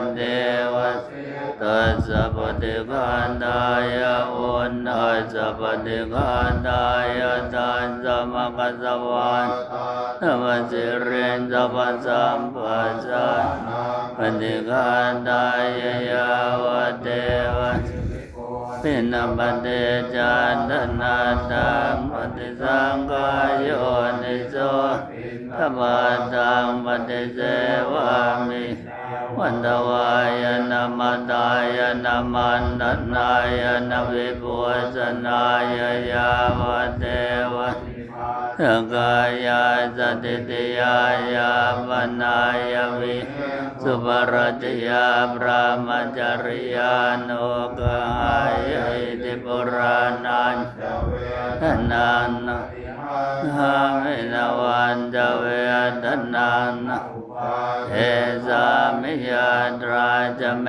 วันเดวะตัสสะปฏิคันดายะอุนนัสสะปฏิคันดายะตัสสะมะกัสสะวันนะมะสิเรนสัพพะสัมปัสสะปฏิคันดายะยาวะเดวะปินปฏิจันทนาตังปฏิสังกายโยนิโสธรรมตังปฏิเสวามิ วันตวายนามาตายนามันตนายนาวิปุสนายยาวเทวสกายาสติติยายาปนายวิสุปรจยาพระมจริยานุกายติปุรานันทนันหามินวันจเวทนัน เทสามิยาตราจะเม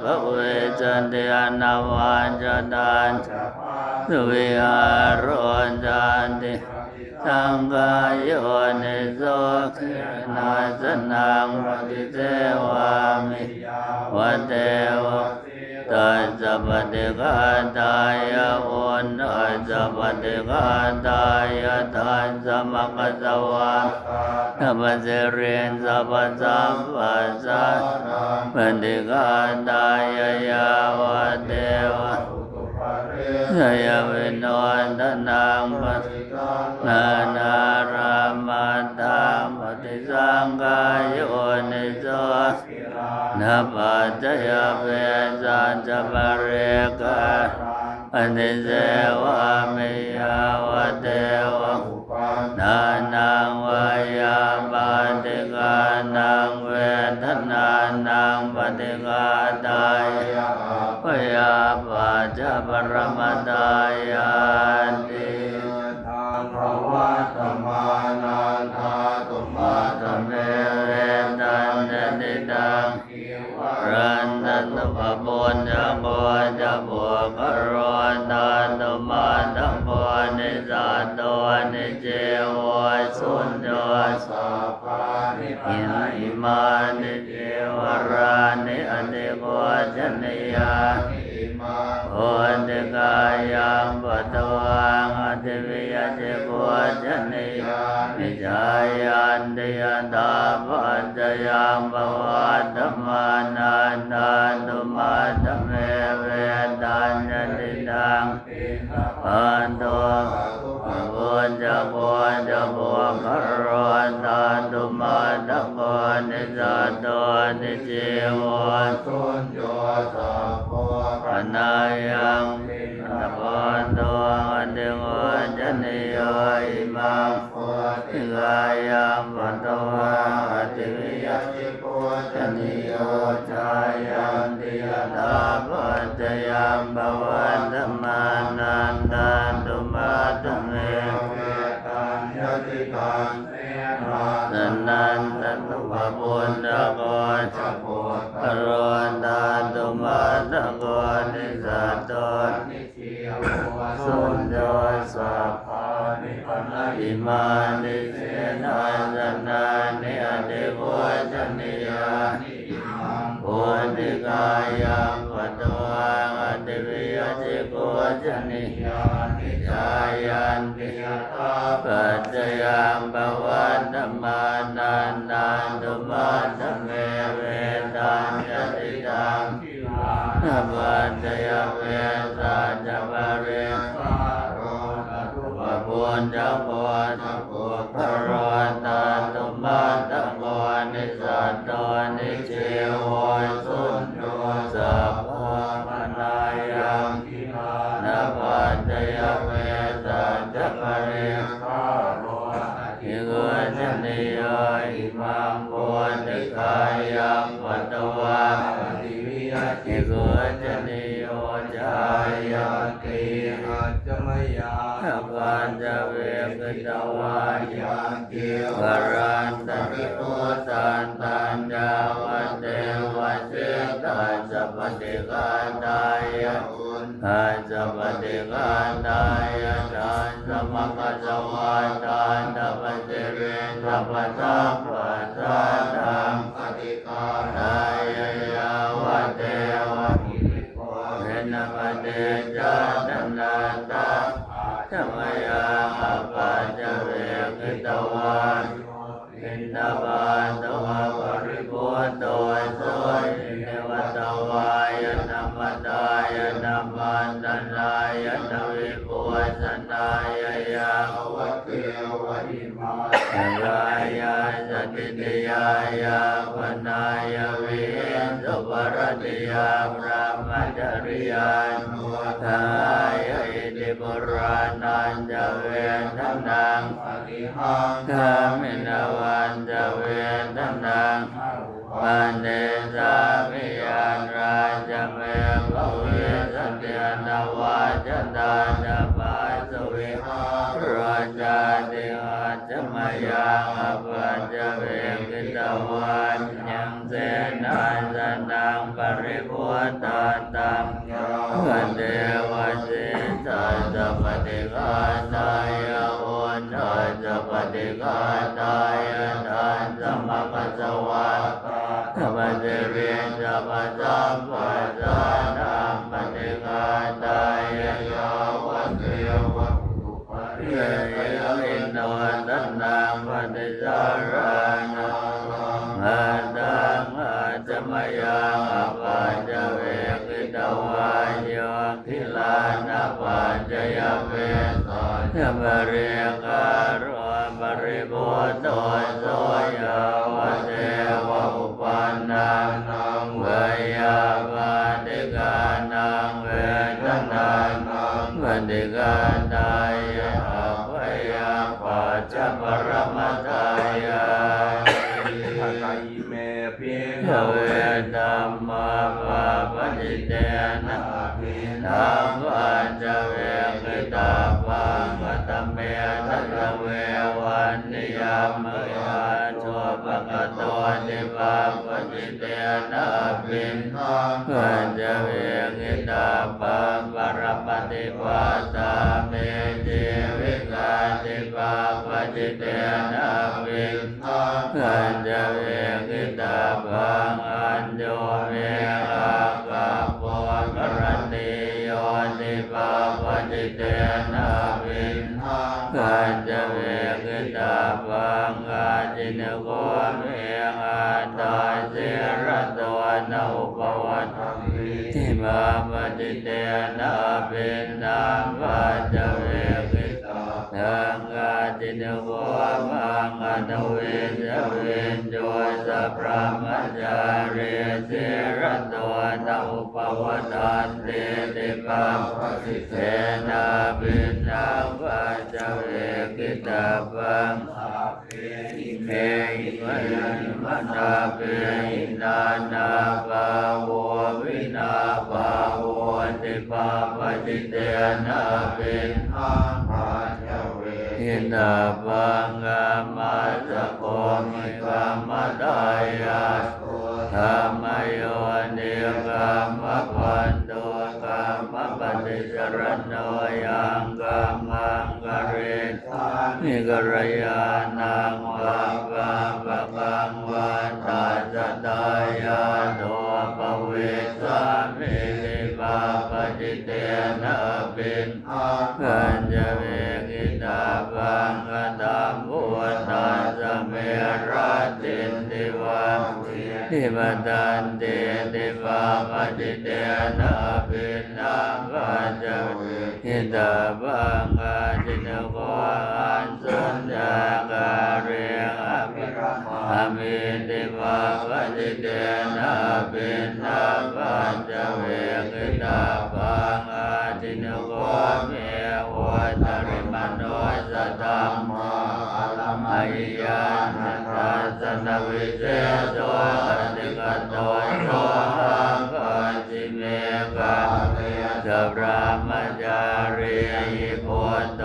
ภเวจันเดียนาวันจดันสุวิหารจันติสังกายโยนิโสขินาสนังปฏิเทวามิวันเทวะ ตัสสะปฏิฆาตายะโอนตัสสะปฏิฆาตายะตัสสะมะกัสะวะธรรมเสเรนสัพพะสัมปัสสะปฏิฆาตายะยาวะเทวะสยวินวันทนังปัสนานารามาตังปฏิสังกายโย นาปัจจยเวสันจะปะเรกะอันติเสวะเมยาวเทวะนานังวายาปฏิกานังเวทนานังปฏิกาตายพยาปัจจปรมตายา มานิเทวรานิอติโกจนิยาน สันตันุปปุญญโกจจะโพปรวันตันตุมาตโกนิสัตตนิจิโวสุญโยสัพพานิปันอิมานิเสนาสนานิอติโกจนิยานิมังโอติกายังปัตตวังอติวิยติโกจนิยานิจายันติยตาปัจจยังปวัน ปัจจยเวสัจจปะเรสาโรปะปุญจโกจะปุพโรตันตุมาตโกนิสัตโตนิเจโวสุญโยสั เกียวรันตติโกตันตัญญาวันเทวเสตัสสะปฏิกาตายะอุนตัสสะปฏิกาตายะตัสสะมะกัสสะวะตันตะปะเสเรสัพพะสัมปัสสะตังปฏิกาตาย ยาพระมัจริยานุทายอิติปุรานันจะเวนทันังปริหังธามินวันจะเวนทันังปันเดสามิยานราชเมภเวสันเดนวาจันดาจะปาสเวราชาติอาจมายังอปัจจเวกิตวันยังเสนา พุทธาตังกันเดวสิตาจะปฏิฆาตายะพุทธาจะปฏิฆาตายะทานสมปัสสวะธรรมเจริญจะปัสสัมปัส จยเวสยมเรียการุปริบุตโตโสยาวเทวอุปันนังนังเวยาปาติกานังเวทนานังปฏิกาตายะภยาปัจจปรมตายะทักายเมพียงเวธัมมาปะปฏิเตนะ ธัมมาจเวกิตาปังกัตเมตัสเววันนิยามยาทัวปะกะโตติปะปฏิเตนะปินวันจเวกิตาปังปรปฏิปัตตาเมจิวิกาติปาปจิเตนะปิวันจะเว จิเตนะเป็นนามปัจเวกิตาทังกาจินโกมังอัตเวจเวนโจสัพพะมัจจาเรเสรตัวนาอุปวัตตันเตติปังเทนาเป็นนามปัจเวกิตาปังเมหิมะนาเปหินานาภาโว ติปาปฏิเตนะเป็นหินาปังกามาสะโกมิกามดายาธรรมโยนิกามปันโตกามปฏิจรณโนยังกามังกเรนิกรยานังวาปะปะกัง ทิมตันเตติปาปจิเตนะปินนังกันจะเวกิตาปังกาจินโกอันสุนทาการิอภิอามิติภาปจิเตนะปินนาปัญจเวกิตาปังอาทินโกเมวัตริมโนสัตัมมาอาญาณทัสน วิเศษโตอติกโตโตหังกัจิเมกะสัพพะมัจจาริยิพุทโต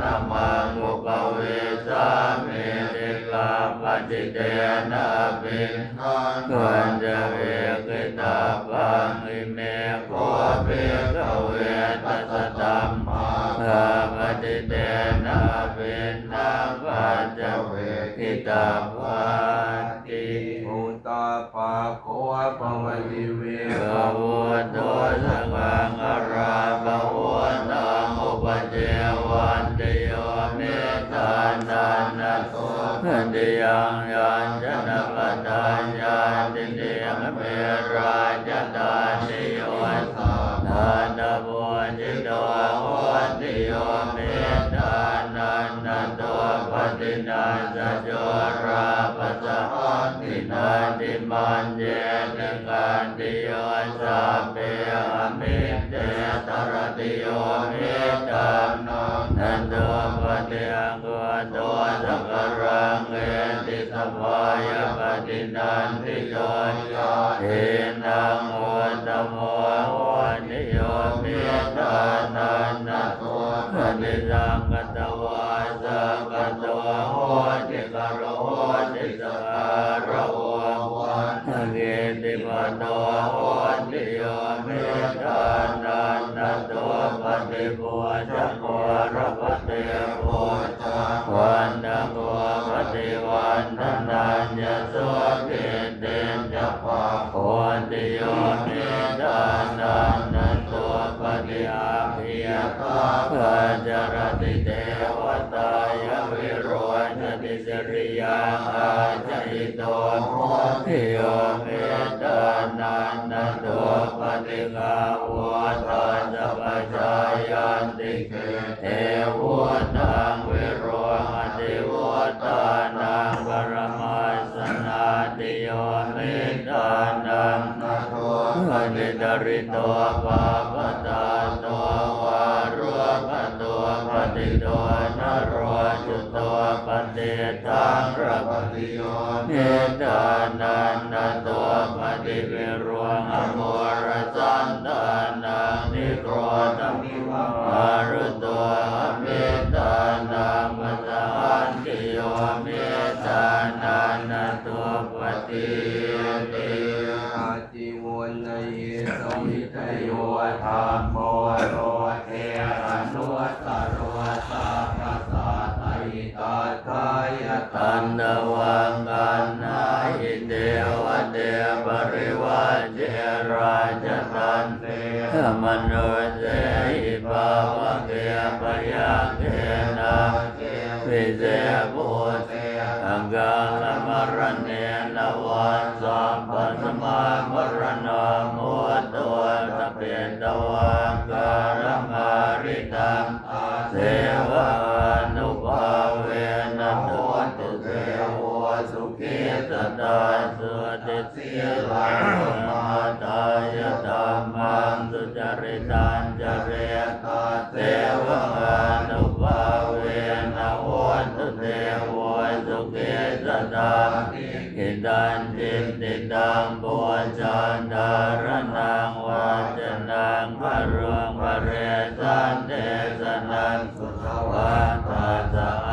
นะมังอุปเวสามิติกาปฏิเตนะปินกัญจเวกิตาปังอิเมโกเปกเวตัสสะตัมมาปฏิเตนะปินนาปัญจ ติตาปันติอุตตาปาโคปวิเวภะวันโตสังฆังอาราภะวันตังอุปเจวันเตโยเมตตานันนะโตขันติยังยันจนะปะทานยันติเตมะเมราจตานิโยทานตะโพจิตโตโหติโยเมตตานันนโต ปฏินาสจโจราปัสสะตินาติมันเยติกันติโยสัพเพอมิเตตรติโยมิตัมนนันโตปฏิอังกุโตสักกรังเอติสพายปฏินันติโยเอนังโอตโม ติกะโรติสการะโหเกติปะโตโหติโยมิตานันนะโตปฏิปัวจะโกรปฏิปัววันตะโกปฏิวันนัญญะโสติเตจะปะโหติโยมิตานันนะโตปฏิอาภิยตาปัจจารติ อาจยิโตโมทิโยเมตานันนะโตปฏิกาวตาจะปัจจาย ริโตปาปตาโตวารุปะตปฏิโตนโรจุโตปฏิตังระปฏิโยเนตานันนโตปฏิเวรวงอโมรสันตานังนิโครตมิวารุตัว นวังกันนาอิเดวเดปริวาเจราจตันเตมโนเจหิปาวะเกปยังเกนะวิเศษบุตอังกาลมรณเนนวันสัมป สุเกตตาอิดันติติดังปุจันดารนังวัจนังพรุงพระเรสันเทสนังสุขวัตตาจา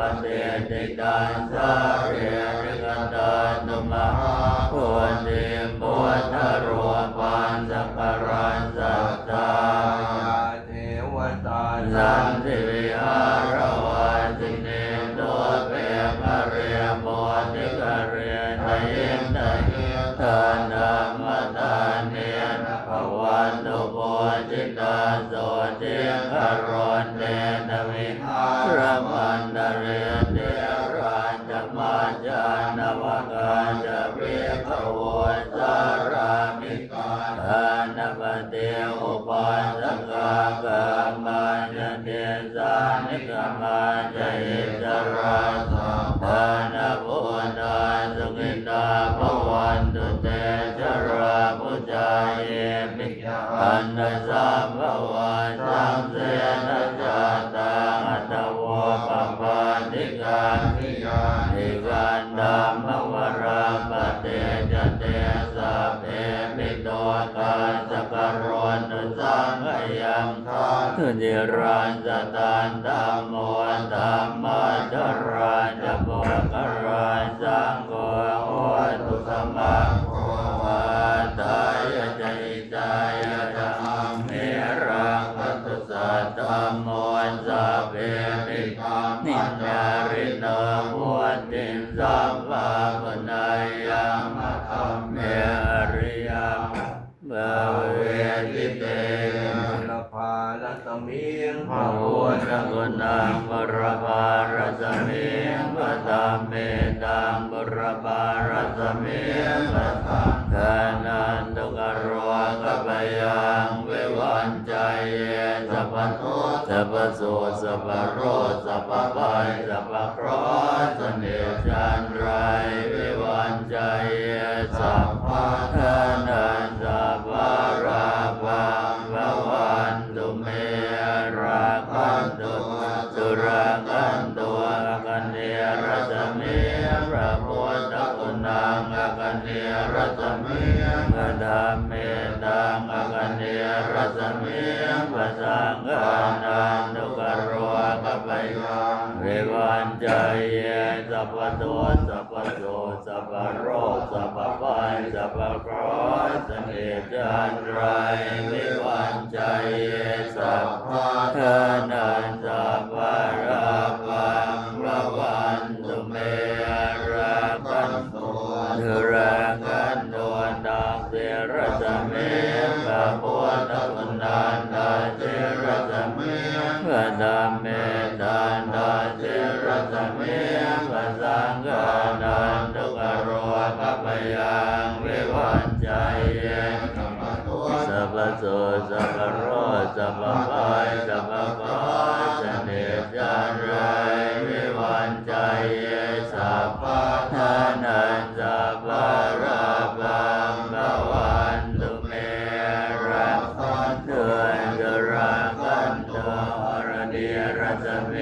ตุปฏิติตันสาเรริกตันตุมหาปุญญิปุถตรป เดสานิกามาจะอิสราสัพานาบุญาสุขิตาภวันตุเตจราปุจาเยมิกขันนสัมภวา รันสตันธรรมโมธรรมจรันจะโพกรันสังโฆโหตุสมา สัพพโรสัพพภัยสัพพเคราะห์เน่ห์จั น่ห์จันไรวิวันใจเยสัพพะทานันสัพพะราภังระวันตุเมราคันตุนุระ สัพพะภัยสัพพะเคราะห์เสน่ห์จันไรวิวันใจเยสัพพะทานันสัพพะราภังภวันตุเมรักขันเตือนจรังกันตัวอรเดียรัสเม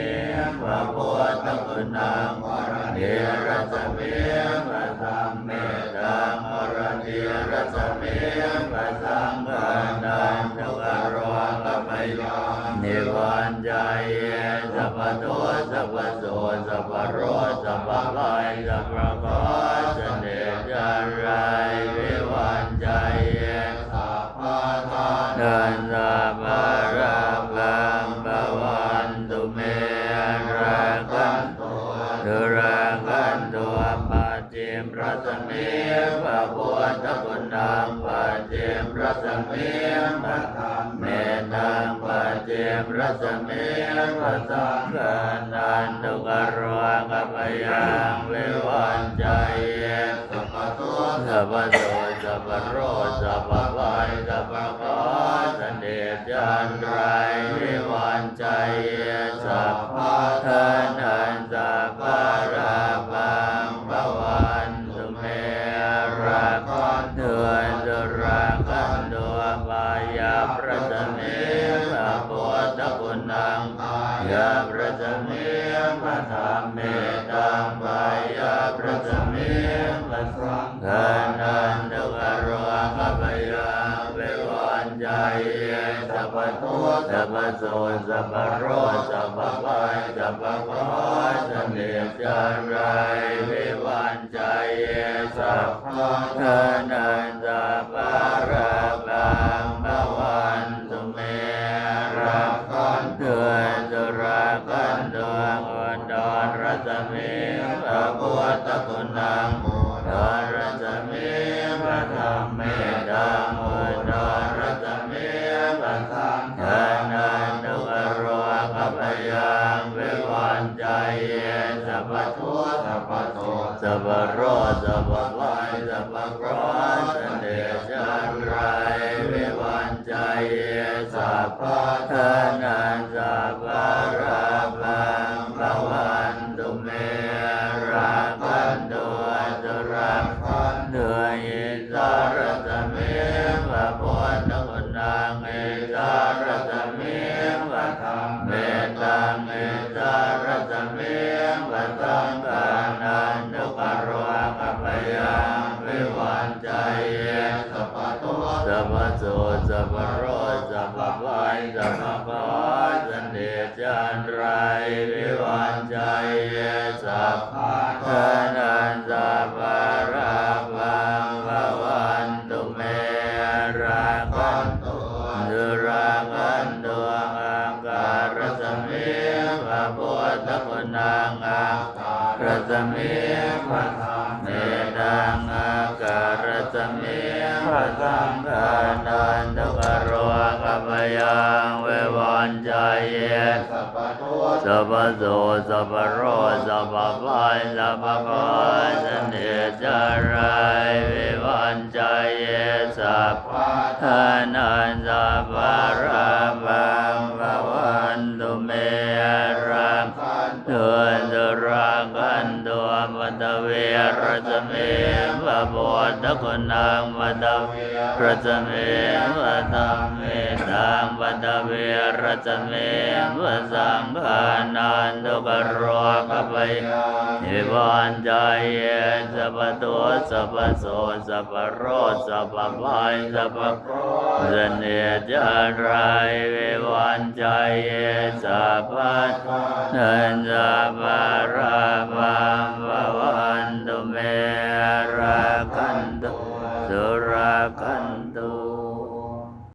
พระพุทธคุณนางอรเดียรัสเมพระธรรมเมตังอรเดียรัสเมพระสังฆ ยังนิวันใจเยสัพพโตสัพพโสสัพพโรสัพพะภัยสัพพะเคราะห์เน่ห์จันไรวิวันใจเยสัพพะทานันสัพพะราภังภวันตุเมราคันตุตุราคันตุปัจเจมรัสเมพระพุทธคุณนางปัจเจมรัสเมพระ ตังปัจเจมรัสเมพระสังฆานันตุกโรกัปยังวิวันใจเยสัพพะโตสัพพโสสัพพโรสัพพะภัยสัพพะเคราะห์เสน่ห์จันไรวิวันใจเยสัพพะทานั ยังเววันใจสัพพะทุสัพพะโสสัพพโรสัพพะภัยสัพพะเคราะห์เน่ห์จันไรวิวันใจสัพพทานันสัพพะราภังภวันตุเมราคันเตือนตุราคันตุอันดรรัสเมพระพุทธคุณนาง สัพพะภัยสัพพะเคราะเสน่ห์จันไรวิวันใจเยสัพพะทานัน ยสัพพะทานันสัพพะราภังภวันตุเมราคันตุสุราคันตุอังการสมิภะพุทธคุณังอังการสมิภะธรรมเมตังอาการสมิภะสังฆา สัพพโสสัพพโรสัพพพัยสัพพพัยสเนจารายวิวันจเยสัพพะทานันสัพพราภังภวันตุเมรังขันตุสุรากันตุมัตเวรสเมภะโพธคุณังมัตเวรสเมภะตัมเม ตังมัตเวรสเมภะสังฆานันตุกโรกัปยนิวันใจเยสัพพตัวสัพพโสสัพพโรสัพพพัยสัพพโคสเนจารายวิวันใจเยสัพพะนันจะปาราบังภวันตุเมราคันตุสุราคัน